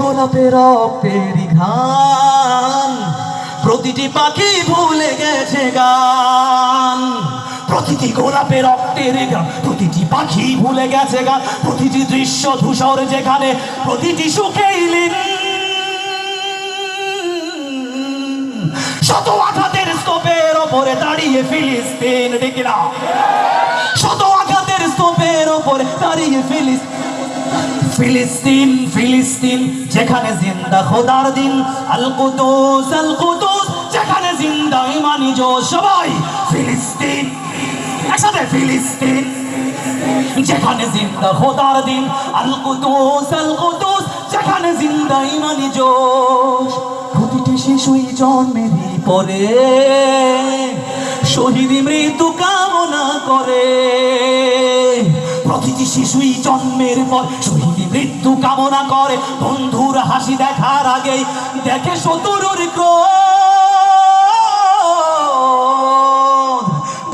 গোলাপের রক্তের ঘান প্রতিটি পাখি ভুলে গেছে গান। প্রতিটি গোলাপের রক্তের গান প্রতিটি পাখি ভুলে গেছে গান। প্রতিটি দৃশ্য ধূসর যেখানে, প্রতিটি সুখেই শত আঘাতের স্তূপের ওপরে দাঁড়িয়ে ফিলিস্তিন ডেকে না শত আঘাতের স্তূপের ওপরে দাঁড়িয়ে ফিলিস্তিন। ফিলিস্তিন ফিলিস্তিন, যেখানে জিন্দা খোদার দিন। আল কুদুস আল কুদুস, যেখানে জিন্দা ইমানি জোশ, সবাই ফিলিস্তিন। একসাথে ফিলিস্তিন, যেখানে জিন্দা খোদার দিন। আল কুদুস আল কুদুস, যেখানে জিন্দা ইমানি জোশ। প্রতিটি শিশুই জন্মেরই পরে। শহীদ মৃত্যু কামনা করে। প্রতিটি শিশুই জন্মের পর শহীদ মৃত্যু কামনা করে। বন্ধুর হাসি দেখার আগেই দেখে শত্রুর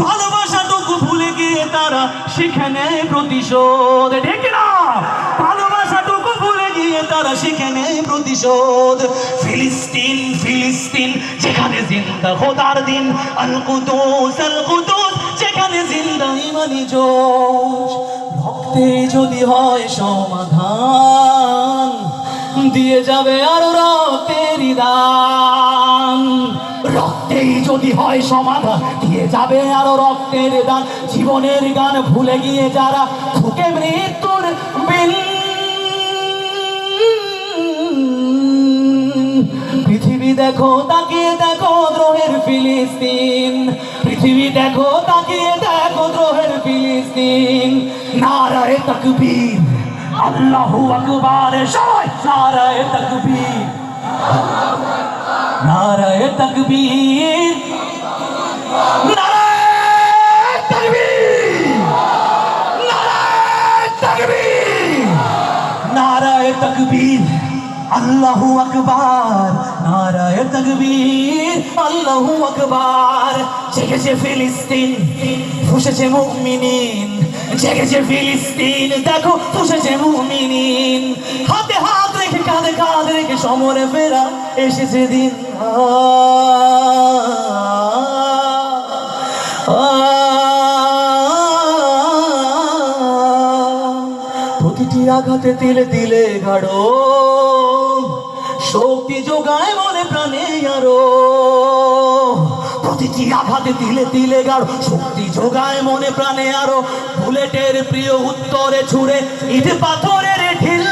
ভালোবাসাটুকু ভুলে গিয়ে তারা শিখে নেয় প্রতিশোধ। ডেকে না? ভালোবাসাটুকু ভুলে গিয়ে তারা শিখে নেয় প্রতিশোধ। ফিলিস্তিন ফিলিস্তিন, যেখানে জিন্দা খোদার দিন। আল কুদুস যেখানে জিন্দা ইমানি জোশ। রক্তে যদি হয় সমাধান, দিয়ে যাবে আর রক্তের দান। রক্তেই যদি হয় সমাধান, দিয়ে যাবে আরও রক্তের দান। জীবনের গান ভুলে গিয়ে যারা ঠুকে মৃত্যুর পৃথিবী দেখো, তাকিয়ে দেখো, দ্রোহের ফিলিস্তিন। পৃথিবী দেখো, তাকিয়ে দেখো দ্রোহের ফিলিস্তিন নারায় তকবীর। আল্লাহু আকবার। সবাই নারায় তকবীর। নারায় তকবীর। আল্লাহু আকবার, নারায় তকবীর, আল্লাহু আকবার। জেগেছে ফিলিস্তিন, ফুসেছে মুমিনিন। জেগেছে ফিলিস্তিন, দেখো ফুসেছে মুমিনিন। হাতে হাত রেখে, কাঁধে কাঁধ রেখে সমরে ফেরা এসেছে দিন। প্রতিটি আঘাতে তিলে দিলে গাঢ়। শক্তি যোগায় মনে প্রাণে আরও। প্রতিটি আঘাতে তিলে তিলে গাঢ়। শক্তি যোগায় মনে প্রাণে আরও। বুলেটের প্রিয় উত্তরে ছুড়ে ইট পাথরের ঢিল।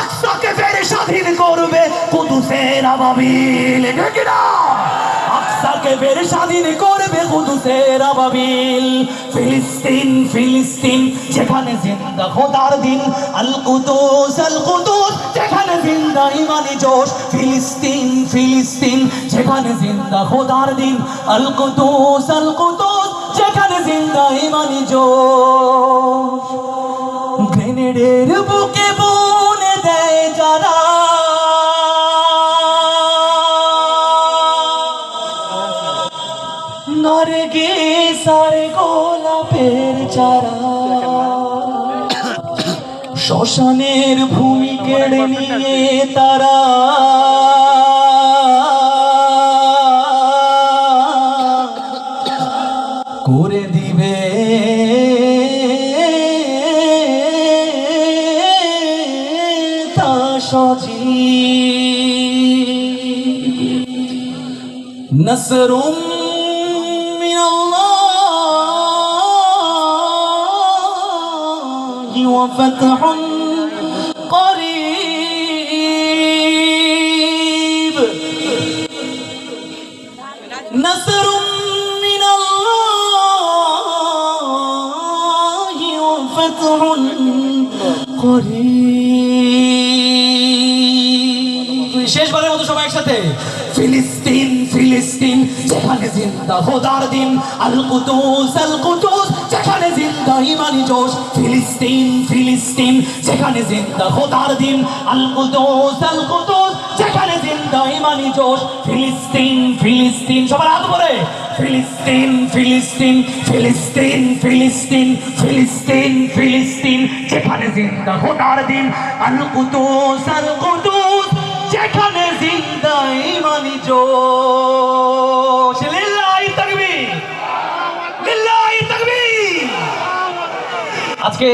আকসাকে ফেরে স্বাধীন করবে কুদুসের আবাবিল ঠিক আকসাকে ফেরে স্বাধীন করবে কুদুসের আবাবিল। ফিলিস্তিন ফিলিস্তিন, যেখানে জিন্দা খোদার দিন। আল কুদুস আল কুদুস, যেখানে জিন্দা ইমানি জোশ। ফিলিস্তিন ফিলিস্তিন, যেখানে জিন্দা খোদার দিন। আল কুদুস আল কুদুস, যেখানে জিন্দা ইমানি জোশ। গ্রেনেডের নরগে সারে গোলাপের চারা। শ্মশানের ভূমি কেড়ে নিয়ে তারা। করে দিবে। তা সজি নসরুম من الله وفتح قريب نصر من الله وفتح قريب শেষবারের মতো সবাই একসাথে ফিলিস্তিন ফিলিস্তিন যেখানে জিন্দা খোদার দিন আল কুদুস আল কুদুস যেখানে জিন্দা ইমানি জোশ, ফিলিস্তিন ফিলিস্তিন, যেখানে জিন্দা খোদার দিন আল কুদুস আল কুদুস যেখানে জিন্দা ইমানি জোশ, ফিলিস্তিন ফিলিস্তিন, সবার হাত পরে ফিলিস্তিন ফিলিস্তিন ফিলিস্তিন ফিলিস্তিন ফিলিস্তিন ফিলিস্তিন জিন্দা হোনার দিন আল কুতুস আল কুতুস যেখানে জিন্দা ইমানি জোশ। আজকে